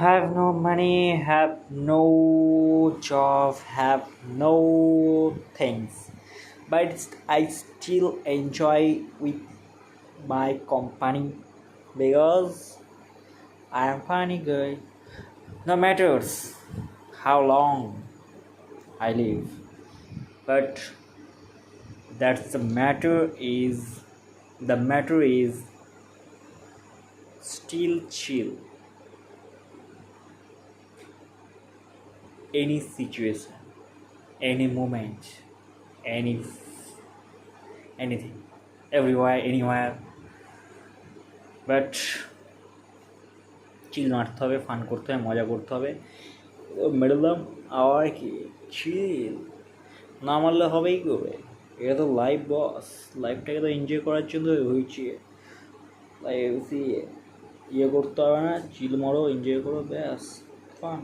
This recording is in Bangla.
have no money, have no job, have no things, but I still enjoy with my company because I am funny guy. No matters how long I live, but that's the matter is the matter is still chill. Any situation, any moment, any anything, everywhere, anywhere. But chill মারতে হবে ফান করতে হবে মজা করতে হবে। মেরে দিলাম আবার কি? চিল না মারলে হবেই করে এটা তো লাইফ বস লাইফটাকে তো এনজয় করার জন্য হয়েছে। লাইফ ইয়ে করতে হবে না চিল মারো এনজয় করো ব্যাস ফান